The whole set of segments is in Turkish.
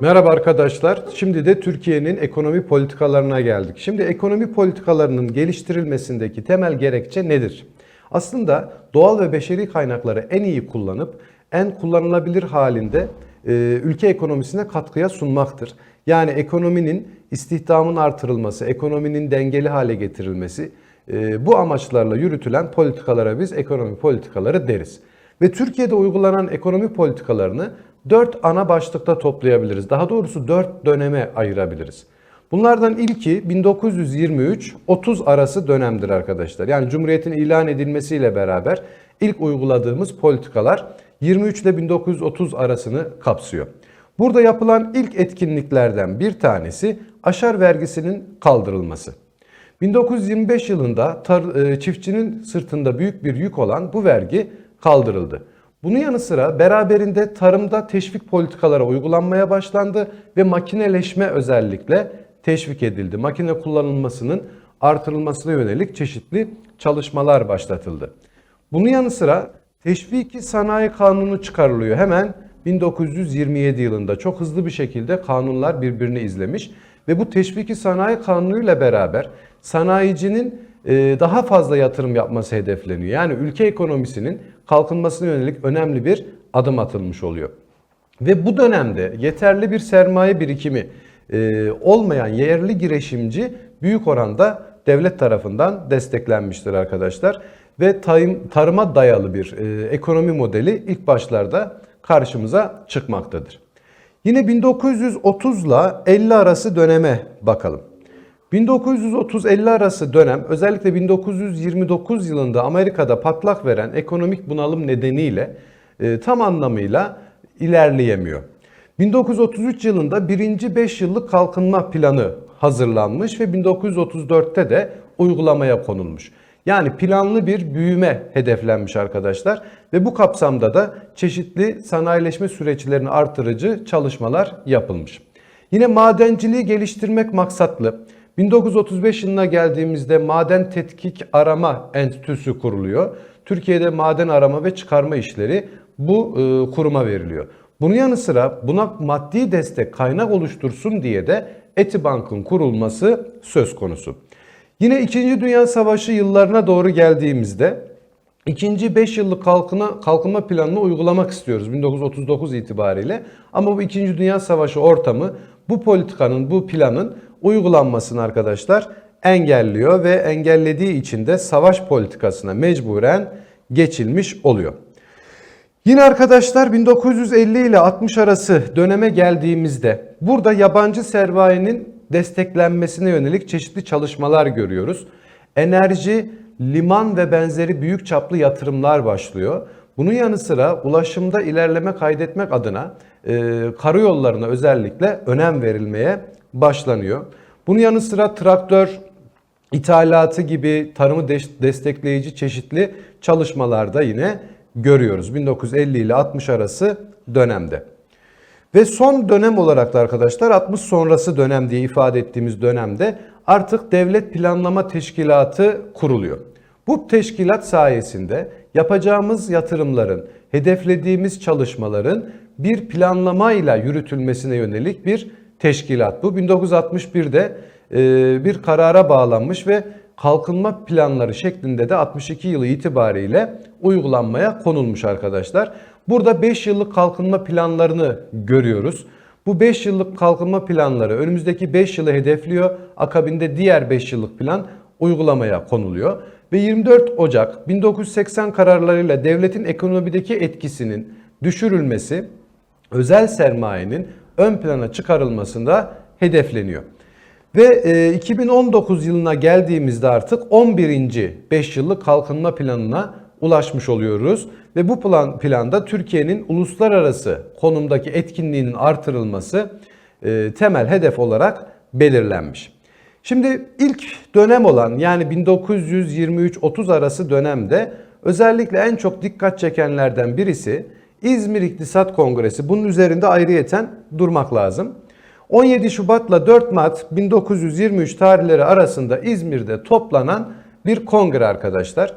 Merhaba arkadaşlar. Şimdi de Türkiye'nin ekonomi politikalarına geldik. Şimdi ekonomi politikalarının geliştirilmesindeki temel gerekçe nedir? Aslında doğal ve beşeri kaynakları en iyi kullanıp en kullanılabilir halinde e, ülke ekonomisine katkıya sunmaktır. Yani ekonominin istihdamın artırılması, ekonominin dengeli hale getirilmesi e, bu amaçlarla yürütülen politikalara biz ekonomi politikaları deriz. Ve Türkiye'de uygulanan ekonomi politikalarını dört ana başlıkta toplayabiliriz. Daha doğrusu dört döneme ayırabiliriz. Bunlardan ilki 1923-30 arası dönemdir arkadaşlar. Yani Cumhuriyet'in ilan edilmesiyle beraber ilk uyguladığımız politikalar 23 ile 1930 arasını kapsıyor. Burada yapılan ilk etkinliklerden bir tanesi aşar vergisinin kaldırılması. 1925 yılında e, çiftçinin sırtında büyük bir yük olan bu vergi kaldırıldı. Bunun yanı sıra beraberinde tarımda teşvik politikaları uygulanmaya başlandı ve makineleşme özellikle teşvik edildi. Makine kullanılmasının artırılmasına yönelik çeşitli çalışmalar başlatıldı. Bunun yanı sıra Teşviki Sanayi Kanunu çıkarılıyor hemen 1927 yılında. Çok hızlı bir şekilde kanunlar birbirini izlemiş ve bu Teşviki Sanayi Kanunu ile beraber sanayicinin e, daha fazla yatırım yapması hedefleniyor. Yani ülke ekonomisinin kalkınmasına yönelik önemli bir adım atılmış oluyor. Ve bu dönemde yeterli bir sermaye birikimi e, olmayan yerli girişimci büyük oranda devlet tarafından desteklenmiştir arkadaşlar. Ve tarıma dayalı bir e, ekonomi modeli ilk başlarda karşımıza çıkmaktadır. Yine 1930 ile 50 arası döneme bakalım. 1930-50 arası dönem özellikle 1929 yılında Amerika'da patlak veren ekonomik bunalım nedeniyle e, tam anlamıyla ilerleyemiyor. 1933 yılında birinci 5 yıllık kalkınma planı hazırlanmış ve 1934'te de uygulamaya konulmuş. Yani planlı bir büyüme hedeflenmiş arkadaşlar ve bu kapsamda da çeşitli sanayileşme süreçlerini artırıcı çalışmalar yapılmış. Yine madenciliği geliştirmek maksatlı 1935 yılına geldiğimizde Maden Tetkik Arama Enstitüsü kuruluyor. Türkiye'de maden arama ve çıkarma işleri bu e, kuruma veriliyor. Bunun yanı sıra buna maddi destek kaynak oluştursun diye de Etibank'ın kurulması söz konusu. Yine 2. Dünya Savaşı yıllarına doğru geldiğimizde ikinci 5 yıllık kalkına, kalkınma planını uygulamak istiyoruz 1939 itibariyle. Ama bu 2. Dünya Savaşı ortamı bu politikanın, bu planın uygulanmasını arkadaşlar engelliyor ve engellediği için de savaş politikasına mecburen geçilmiş oluyor. Yine arkadaşlar 1950 ile 60 arası döneme geldiğimizde burada yabancı sermayenin desteklenmesine yönelik çeşitli çalışmalar görüyoruz. Enerji, liman ve benzeri büyük çaplı yatırımlar başlıyor. Bunun yanı sıra ulaşımda ilerleme kaydetmek adına e, karayollarına özellikle önem verilmeye başlanıyor. Bunun yanı sıra traktör ithalatı gibi tarımı destekleyici çeşitli çalışmalarda yine görüyoruz. 1950 ile 60 arası dönemde. Ve son dönem olarak da arkadaşlar 60 sonrası dönem diye ifade ettiğimiz dönemde artık devlet planlama teşkilatı kuruluyor. Bu teşkilat sayesinde yapacağımız yatırımların, hedeflediğimiz çalışmaların bir planlamayla yürütülmesine yönelik bir teşkilat bu. 1961'de e, bir karara bağlanmış ve kalkınma planları şeklinde de 62 yılı itibariyle uygulanmaya konulmuş arkadaşlar. Burada 5 yıllık kalkınma planlarını görüyoruz. Bu 5 yıllık kalkınma planları önümüzdeki 5 yılı hedefliyor. Akabinde diğer 5 yıllık plan uygulamaya konuluyor. Ve 24 Ocak 1980 kararlarıyla devletin ekonomideki etkisinin düşürülmesi, özel sermayenin ön plana çıkarılmasında hedefleniyor. Ve 2019 yılına geldiğimizde artık 11. 5 yıllık kalkınma planına ulaşmış oluyoruz. Ve bu plan planda Türkiye'nin uluslararası konumdaki etkinliğinin artırılması e, temel hedef olarak belirlenmiş. Şimdi ilk dönem olan yani 1923-30 arası dönemde özellikle en çok dikkat çekenlerden birisi İzmir İktisat Kongresi. Bunun üzerinde ayrıyeten durmak lazım. 17 Şubat'la 4 Mart 1923 tarihleri arasında İzmir'de toplanan bir kongre arkadaşlar.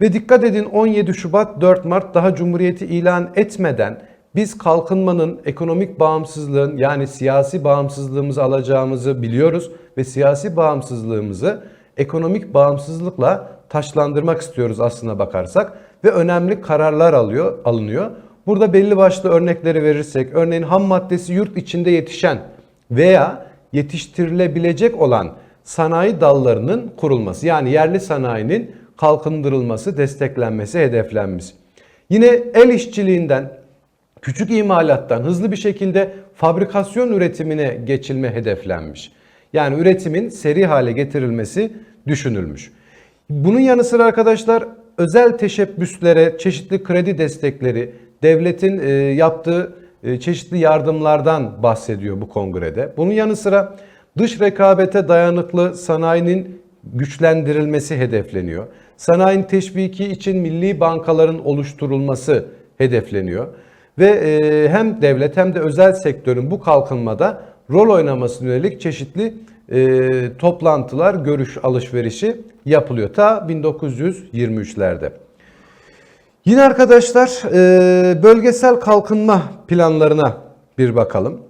Ve dikkat edin 17 Şubat 4 Mart daha Cumhuriyeti ilan etmeden Biz kalkınmanın, ekonomik bağımsızlığın yani siyasi bağımsızlığımızı alacağımızı biliyoruz ve siyasi bağımsızlığımızı ekonomik bağımsızlıkla taşlandırmak istiyoruz aslına bakarsak ve önemli kararlar alıyor, alınıyor. Burada belli başlı örnekleri verirsek, örneğin ham maddesi yurt içinde yetişen veya yetiştirilebilecek olan sanayi dallarının kurulması yani yerli sanayinin kalkındırılması, desteklenmesi hedeflenmiş. Yine el işçiliğinden, küçük imalattan hızlı bir şekilde fabrikasyon üretimine geçilme hedeflenmiş. Yani üretimin seri hale getirilmesi düşünülmüş. Bunun yanı sıra arkadaşlar özel teşebbüslere, çeşitli kredi destekleri, devletin e, yaptığı e, çeşitli yardımlardan bahsediyor bu kongrede. Bunun yanı sıra dış rekabete dayanıklı sanayinin güçlendirilmesi hedefleniyor. Sanayinin teşviki için milli bankaların oluşturulması hedefleniyor. Ve e, hem devlet hem de özel sektörün bu kalkınmada rol oynamasına yönelik çeşitli toplantılar, görüş alışverişi yapılıyor. Ta 1923'lerde. Yine arkadaşlar e, bölgesel kalkınma planlarına bir bakalım.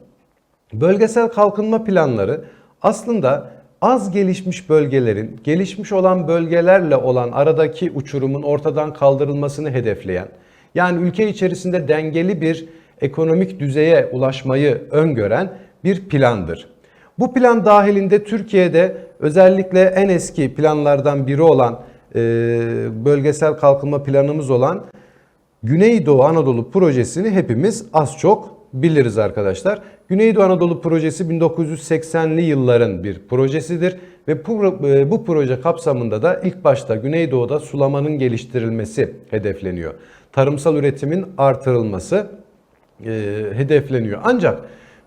Bölgesel kalkınma planları aslında az gelişmiş bölgelerin gelişmiş olan bölgelerle olan aradaki uçurumun ortadan kaldırılmasını hedefleyen yani ülke içerisinde dengeli bir ekonomik düzeye ulaşmayı öngören bir plandır. Bu plan dahilinde Türkiye'de özellikle en eski planlardan biri olan bölgesel kalkınma planımız olan Güneydoğu Anadolu projesini hepimiz az çok biliriz arkadaşlar. Güneydoğu Anadolu projesi 1980'li yılların bir projesidir ve bu, e, bu proje kapsamında da ilk başta Güneydoğu'da sulamanın geliştirilmesi hedefleniyor. Tarımsal üretimin artırılması e, hedefleniyor. Ancak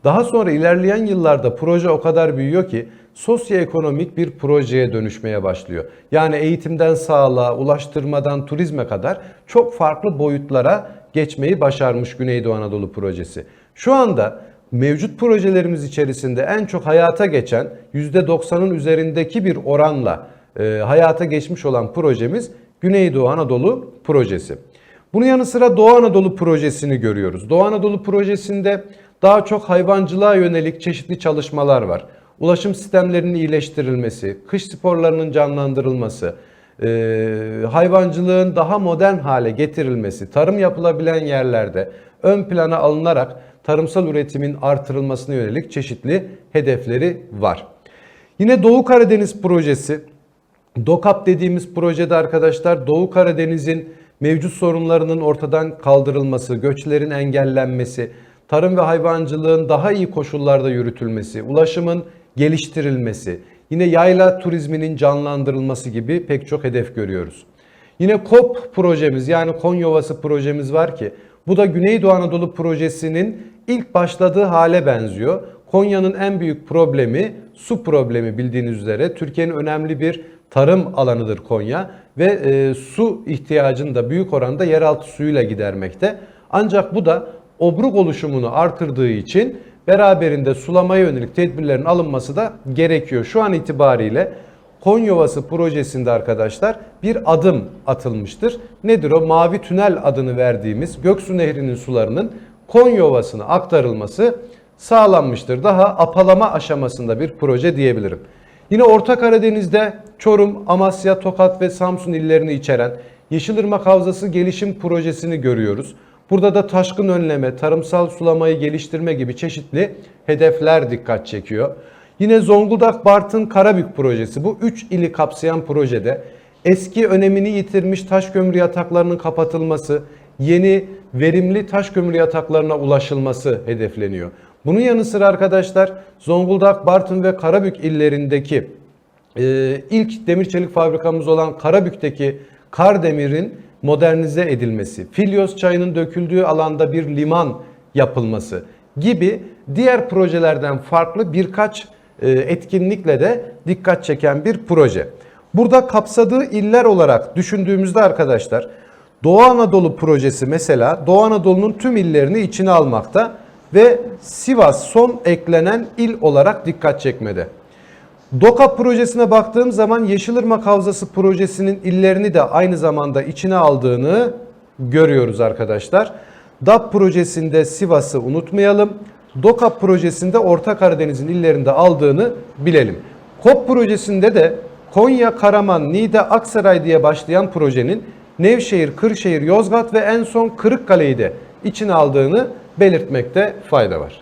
daha sonra ilerleyen yıllarda proje o kadar büyüyor ki sosyoekonomik bir projeye dönüşmeye başlıyor. Yani eğitimden sağlığa, ulaştırmadan turizme kadar çok farklı boyutlara geçmeyi başarmış Güneydoğu Anadolu projesi. Şu anda mevcut projelerimiz içerisinde en çok hayata geçen %90'ın üzerindeki bir oranla e, hayata geçmiş olan projemiz Güneydoğu Anadolu projesi. Bunun yanı sıra Doğu Anadolu projesini görüyoruz. Doğu Anadolu projesinde daha çok hayvancılığa yönelik çeşitli çalışmalar var. Ulaşım sistemlerinin iyileştirilmesi, kış sporlarının canlandırılması, e, hayvancılığın daha modern hale getirilmesi, tarım yapılabilen yerlerde ön plana alınarak tarımsal üretimin artırılmasına yönelik çeşitli hedefleri var. Yine Doğu Karadeniz projesi, DOKAP dediğimiz projede arkadaşlar Doğu Karadeniz'in mevcut sorunlarının ortadan kaldırılması, göçlerin engellenmesi, tarım ve hayvancılığın daha iyi koşullarda yürütülmesi, ulaşımın geliştirilmesi, yine yayla turizminin canlandırılması gibi pek çok hedef görüyoruz. Yine KOP projemiz yani Konyovası projemiz var ki bu da Güneydoğu Anadolu projesinin ilk başladığı hale benziyor. Konya'nın en büyük problemi su problemi bildiğiniz üzere. Türkiye'nin önemli bir tarım alanıdır Konya ve e, su ihtiyacını da büyük oranda yeraltı suyuyla gidermekte. Ancak bu da obruk oluşumunu artırdığı için beraberinde sulamaya yönelik tedbirlerin alınması da gerekiyor. Şu an itibariyle Konyovası projesinde arkadaşlar bir adım atılmıştır. Nedir o? Mavi Tünel adını verdiğimiz Göksu Nehri'nin sularının Konyovası'na aktarılması sağlanmıştır. Daha apalama aşamasında bir proje diyebilirim. Yine Orta Karadeniz'de Çorum, Amasya, Tokat ve Samsun illerini içeren Yeşilırmak Havzası gelişim projesini görüyoruz. Burada da taşkın önleme, tarımsal sulamayı geliştirme gibi çeşitli hedefler dikkat çekiyor. Yine Zonguldak Bartın Karabük projesi bu 3 ili kapsayan projede eski önemini yitirmiş taş kömür yataklarının kapatılması, yeni verimli taş kömür yataklarına ulaşılması hedefleniyor. Bunun yanı sıra arkadaşlar Zonguldak, Bartın ve Karabük illerindeki e, ilk demir çelik fabrikamız olan Karabük'teki Kardemir'in modernize edilmesi, Filyos çayının döküldüğü alanda bir liman yapılması gibi diğer projelerden farklı birkaç e, etkinlikle de dikkat çeken bir proje. Burada kapsadığı iller olarak düşündüğümüzde arkadaşlar Doğu Anadolu projesi mesela Doğu Anadolu'nun tüm illerini içine almakta ve Sivas son eklenen il olarak dikkat çekmede. DOKAP projesine baktığım zaman Yeşilırmak Havzası projesinin illerini de aynı zamanda içine aldığını görüyoruz arkadaşlar. DAP projesinde Sivas'ı unutmayalım. DOKAP projesinde Orta Karadeniz'in illerinde aldığını bilelim. KOP projesinde de Konya, Karaman, Niğde, Aksaray diye başlayan projenin Nevşehir, Kırşehir, Yozgat ve en son Kırıkkale'yi de içine aldığını belirtmekte fayda var.